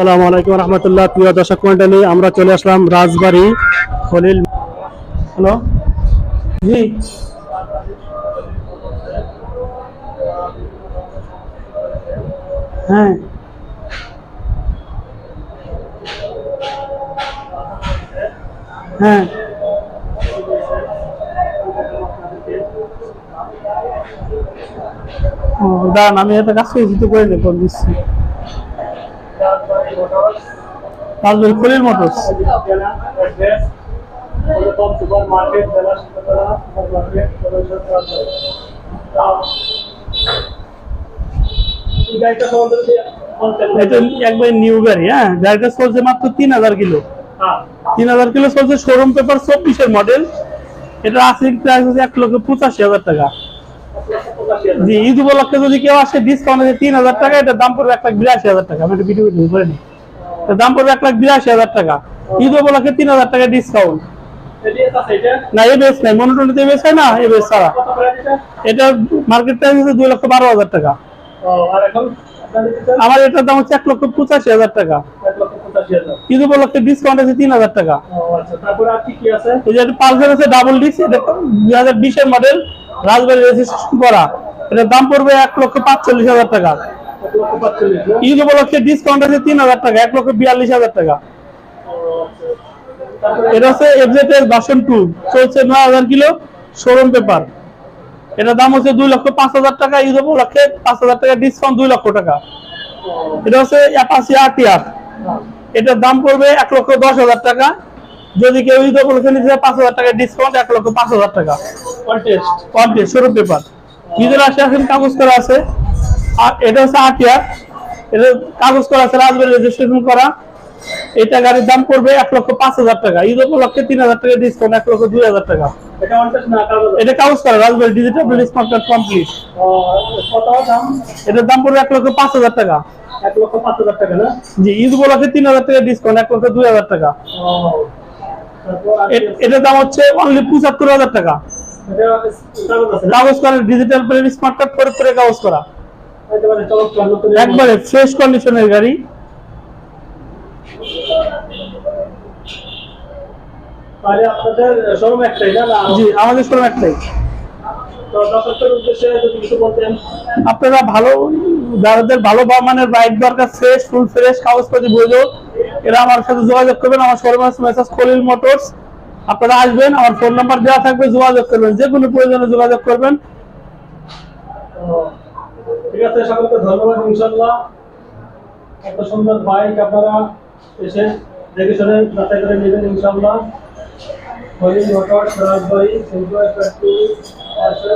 আসসালামু আলাইকুম রহমতুল্লাহ, প্রিয় দর্শক মন্ডলী আমরা চলে আসলাম রাজবাড়ি খলিল হ্যালো? জি। হ্যাঁ। হ্যাঁ। দাঁড়ান, আমি একটা কাজ করেছি তো করে নেব দিচ্ছি। রাজবাড়ি খলিল মোটরস। এটা একবার শোরুম পেপার চব্বিশের মডেল এটা হচ্ছে এক লক্ষ পঁচাশি হাজার টাকা। জি ঈদ উপলক্ষে যদি কেউ আসে ডিসকাউন্ট আছে তিন হাজার টাকা এটা দাম পড়বে এক লাখ বিরাশি হাজার টাকা। আমি একটা ভিডিও করে নিই। দাম পড়বে এক লাখ বিরাশি হাজার টাকা। ঈদ উপলক্ষে তিন হাজার টাকা ডিসকাউন্ট না এবিএস নাই। মনোটনিতে এবিএস হয় না? এবিএস ছাড়া। এটা মার্কেট প্রাইস হচ্ছে দুই লক্ষ বারো হাজার টাকা। আমার এটার দাম হচ্ছে এক লক্ষ পঁচাশি হাজার টাকা। ঈদ উপলক্ষে ডিসকাউন্ট আছে তিন হাজার টাকা। আচ্ছা পালসার আছে ডাবল ডিস্ক এটা দুই হাজার বিশের মডেল রাজবাড়ি রেজিস্ট্রেশন করা। এটার দাম পড়বে এক লক্ষ পাঁচচল্লিশ হাজার টাকা। ঈদ উপলক্ষে ডিসকাউন্ট আছে তিন হাজার টাকা এক লক্ষ বিয়াল্লিশ হাজার টাকা। এটা হচ্ছে এফজেড ভার্সন টু চলছে নয় হাজার কিলো শোরুম পেপার এটার দাম হচ্ছে দুই লক্ষ পাঁচ হাজার টাকা ঈদ উপলক্ষে পাঁচ হাজার টাকা ডিসকাউন্ট দুই লক্ষ টাকা। এটা হচ্ছে অ্যাপাসি আরটিআর এটার দাম পড়বে এক লক্ষ দশ হাজার টাকা। যদি কেউ ঈদ উপলক্ষে নিতে পাঁচ হাজার টাকা ডিসকাউন্ট এক লক্ষ পাঁচ হাজার টাকা। কন্টেস্ট কন্টেস্ট শোরুম পেপার ঈদের আসে এখন কাগজ করা আছে। আর এটা হচ্ছে আটিয়ার এটা কাগজ করা আছে রাজবাড়ি রেজিস্ট্রেশন করা। এটা গাড়ির দাম পড়বে এক লক্ষ পাঁচ হাজার টাকা। ঈদ উপলক্ষে তিন হাজার টাকা ডিসকাউন্ট এক লক্ষ দুই হাজার টাকা। এটা কাগজ করা Rajbari digital smart card complete এটার দাম পড়বে এক লক্ষ পাঁচ হাজার টাকা। এক লক্ষ পাঁচ হাজার টাকা না? জি ঈদ উপলক্ষে তিন হাজার টাকা ডিসকাউন্ট এক লক্ষ দুই হাজার টাকা? এটার দাম হচ্ছে অনলি পঁচাত্তর হাজার টাকা। কাগজ করা ডিজিটাল প্লেন স্মার্ট কার্ড করে করে কাগজ করা। একেবারে ফ্রেশ কন্ডিশনের গাড়ি। জি আমাদের শোরুম একটাই। আপনারা ভালো যাদের ভালো বা- মানের বাইক দরকার ফ্রেশ ফুল ফ্রেশ কাগজপাতি এরা আমার সাথে যোগাযোগ করবেন। আমার শোরুম আছে মেসাজ খলিল মোটরস আপনারা আসবেন, আমার ফোন নাম্বার দেওয়া থাকবে, যোগাযোগ করবেন, যে কোনো প্রয়োজনে যোগাযোগ করবেন। ঠিক আছে, সকলকে ধন্যবাদ ইনশাল্লাহ এত সুন্দর বাইক আপনারা এসে দেখে শুনে যাচাই করে নেবেন ইনশাল্লাহ হলি মোটর সরাসরি সিম্পল ফ্যাক্টরি আছে